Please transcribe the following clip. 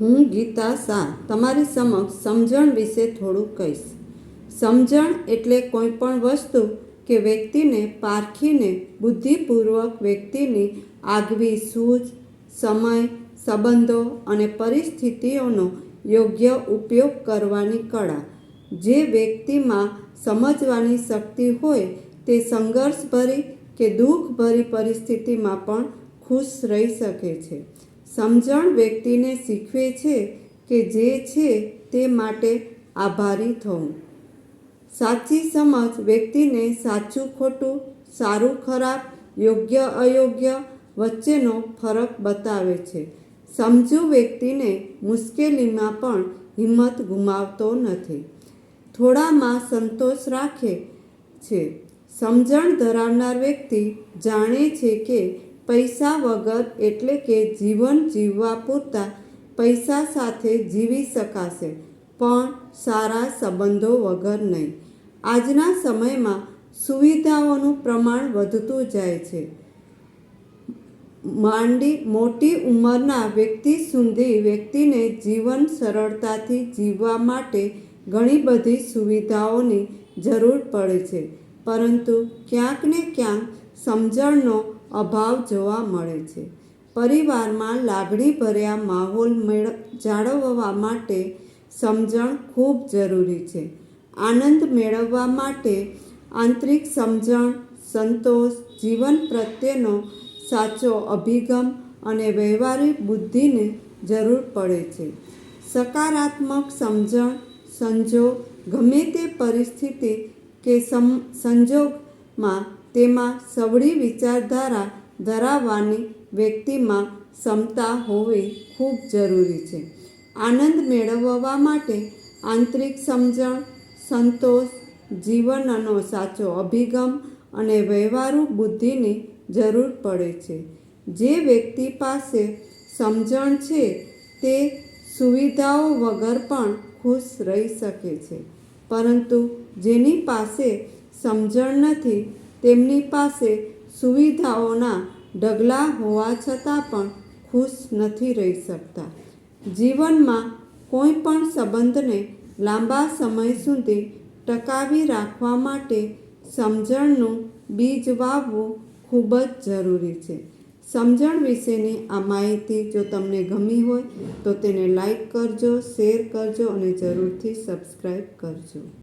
હું ગીતા શાહ, તમારી સમક્ષ સમજણ વિશે થોડું કહીશ. સમજણ એટલે કોઈ પણ વસ્તુ કે વ્યક્તિને પારખીને બુદ્ધિપૂર્વક વ્યક્તિની આગવી સૂઝ, સમય, સંબંધો અને પરિસ્થિતિઓનો યોગ્ય ઉપયોગ કરવાની કળા. જે વ્યક્તિમાં સમજવાની શક્તિ હોય તે સંઘર્ષભરી કે દુઃખભરી પરિસ્થિતિમાં પણ ખુશ રહી શકે છે. સમજણ વ્યક્તિને શીખવે છે કે જે છે તે માટે આભારી થવું. સાચી સમજ વ્યક્તિને સાચું, ખોટું, સારું, ખરાબ, યોગ્ય, અયોગ્ય વચ્ચેનો ફરક બતાવે છે. સમજુ વ્યક્તિને મુશ્કેલીમાં પણ હિંમત ગુમાવતો નથી. થોડામાં સંતોષ રાખે છે. સમજણ ધરાવનાર વ્યક્તિ જાણે છે કે પૈસા વગર એટલે કે જીવન જીવવા પૂરતા પૈસા સાથે જીવી શકાશે, પણ સારા સંબંધો વગર નહીં. આજના સમયમાં સુવિધાઓનું પ્રમાણ વધતું જાય છે. માંડી મોટી ઉંમરના વ્યક્તિ સુધી વ્યક્તિને જીવન સરળતાથી જીવવા માટે ઘણી બધી સુવિધાઓની જરૂર પડે છે. પરંતુ ક્યાંક ને ક્યાંક સમજણનો અભાવ જોવા મળે છે. પરિવારમાં લાગણીભર્યા માહોલ મેળ જાળવવા માટે સમજણ ખૂબ જરૂરી છે. આનંદ મેળવવા માટે આંતરિક સમજણ, સંતોષ, જીવન પ્રત્યેનો સાચો અભિગમ અને વ્યવહારિક બુદ્ધિને જરૂર પડે છે. સકારાત્મક સમજણ, સંજોગ ગમે તે પરિસ્થિતિ કે સંજોગમાં તેમાં સવળી વિચારધારા ધરાવવાની વ્યક્તિમાં ક્ષમતા હોવી ખૂબ જરૂરી છે. આનંદ મેળવવા માટે આંતરિક સમજણ, સંતોષ, જીવનનો સાચો અભિગમ અને વ્યવહારુ બુદ્ધિની જરૂર પડે છે. જે વ્યક્તિ પાસે સમજણ છે તે સુવિધાઓ વગર પણ ખુશ રહી શકે છે. પરંતુ જેની પાસે સમજણ નથી તેમની પાસે સુવિધાઓના ઢગલા હોવા છતાં પણ ખુશ નથી રહી શકતા. જીવનમાં કોઈ પણ સંબંધને લાંબા સમય સુધી ટકાવી રાખવા માટે સમજણનું બીજ વાવવું ખૂબ જ જરૂરી છે. સમજણ વિશેની આ માહિતી જો તમને ગમી હોય તો તેને લાઈક કરજો, શેર કરજો અને જરૂરથી સબસ્ક્રાઈબ કરજો.